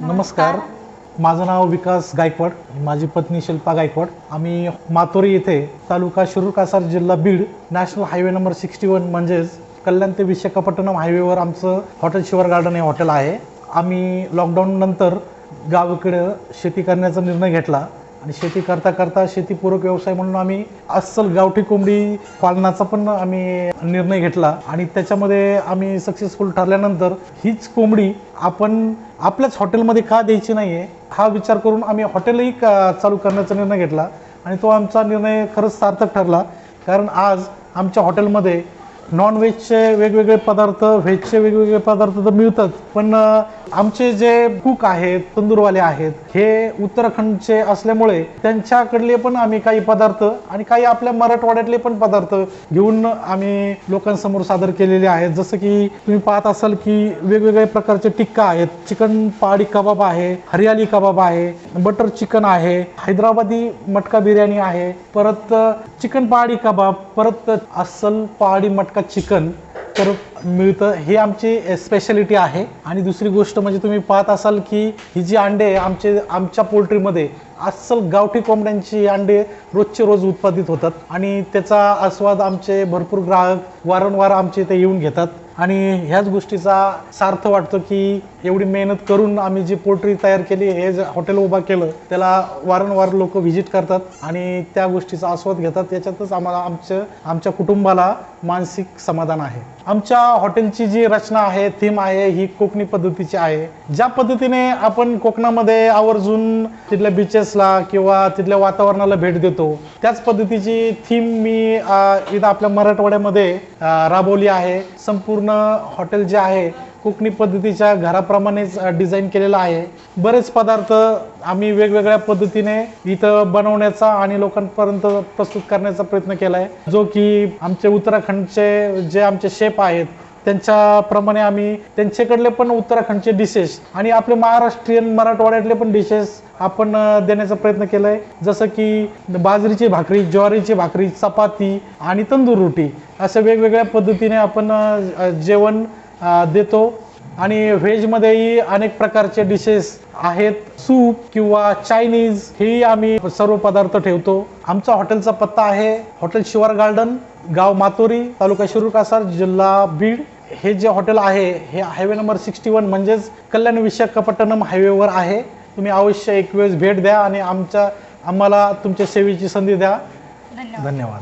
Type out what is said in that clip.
नमस्कार. माझं नाव विकास गायकवाड. माझी पत्नी शिल्पा गायकवाड. आम्ही मातोरी येथे तालुका शिरूर कासार जिल्हा Beed national highway number sixty one म्हणजेच कल्याण ते विशाखापट्टणम हायवेवर आमचं हॉटेल शिवर गार्डन हे हॉटेल आहे. आम्ही लॉकडाऊन नंतर गावाकडं शेती करण्याचा निर्णय घेतला. आणि शेती करता करता शेतीपूरक व्यवसाय म्हणून आम्ही अस्सल गावठी कोंबडी पालनाचा पण आम्ही निर्णय घेतला. आणि त्याच्यामध्ये आम्ही सक्सेसफुल ठरल्यानंतर हीच कोंबडी आपण आपल्याच हॉटेलमध्ये का द्यायची नाही आहे हा विचार करून आम्ही हॉटेलही का चालू करण्याचा निर्णय घेतला. आणि तो आमचा निर्णय खरंच सार्थक ठरला. कारण आज आमच्या हॉटेलमध्ये नॉनव्हेजचे वेगवेगळे पदार्थ व्हेजचे वेगवेगळे पदार्थ तर मिळतात. पण आमचे जे कुक आहेत तंदूरवाले आहेत हे उत्तराखंडचे असल्यामुळे त्यांच्याकडले पण आम्ही काही पदार्थ आणि काही आपल्या मराठवाड्यातले पण पदार्थ घेऊन आम्ही लोकांसमोर सादर केलेले आहेत. जसं की तुम्ही पाहत असाल की वेगवेगळ्या प्रकारचे टिक्का आहेत. चिकन पहाडी कबाब आहे हरियाली कबाब आहे बटर चिकन आहे हैदराबादी मटका बिर्याणी आहे परत चिकन पहाडी कबाब परत अस्सल पहाडी मटका चिकन तर मिळतं. ही आमची स्पेशालिटी आहे. आणि दुसरी गोष्ट म्हणजे तुम्ही पाहत असाल की ही जी अंडे आमचे आमच्या पोल्ट्रीमध्ये अस्सल गावठी कोंबड्यांची अंडे रोजचे रोज उत्पादित होतात. आणि त्याचा आस्वाद आमचे भरपूर ग्राहक वारंवार आमचे इथे येऊन घेतात. आणि ह्याच गोष्टीचा सार्थ वाटतो की एवढी मेहनत करून आम्ही जी पोल्ट्री तयार केली हे जे हॉटेल उभा केलं त्याला वारंवार लोक व्हिजिट करतात आणि त्या गोष्टीचा आस्वाद घेतात. त्याच्यातच आम्हाला आमचं आमच्या कुटुंबाला मानसिक समाधान आहे. आमच्या हॉटेलची जी रचना आहे थीम आहे ही कोकणी पद्धतीची आहे. ज्या पद्धतीने आपण कोकणामध्ये आवर्जून तिथल्या बीचेसला किंवा तिथल्या वातावरणाला भेट देतो त्याच पद्धतीची थीम मी इथं आपल्या मराठवाड्यामध्ये राबवली आहे. संपूर्ण हॉटेल जे आहे कोकणी पद्धतीच्या घराप्रमाणेच डिझाईन केलेलं आहे. बरेच पदार्थ आम्ही वेगवेगळ्या पद्धतीने इथं बनवण्याचा आणि लोकांपर्यंत प्रस्तुत करण्याचा प्रयत्न केला आहे जो की आमचे उत्तराखंडचे जे आमचे शेप आहेत त्यांच्याप्रमाणे आम्ही त्यांच्याकडले पण उत्तराखंडचे डिशेस आणि आपले महाराष्ट्रीयन मराठवाड्यातले पण डिशेस आपण देण्याचा प्रयत्न केला आहे जसं की बाजरीची भाकरी ज्वारीची भाकरी चपाती आणि तंदूर रोटी अशा वेगवेगळ्या पद्धतीने आपण जेवण देतो. आणि व्हेजमध्येही अनेक प्रकारचे डिशेस आहेत. सूप किंवा चायनीज हेही आम्ही सर्व पदार्थ ठेवतो. आमचा हॉटेलचा पत्ता आहे हॉटेल शिवार गार्डन गाव मातोरी तालुका शिरूर कासार जिल्हा बीड. हे जे हॉटेल आहे हे हायवे नंबर सिक्स्टी वन म्हणजेच कल्याण विशाखापट्टणम हायवेवर आहे. तुम्ही अवश्य एक वेळेस भेट द्या आणि आमच्या आम्हाला तुमच्या सेवेची संधी द्या. धन्यवाद. धन्यवाद.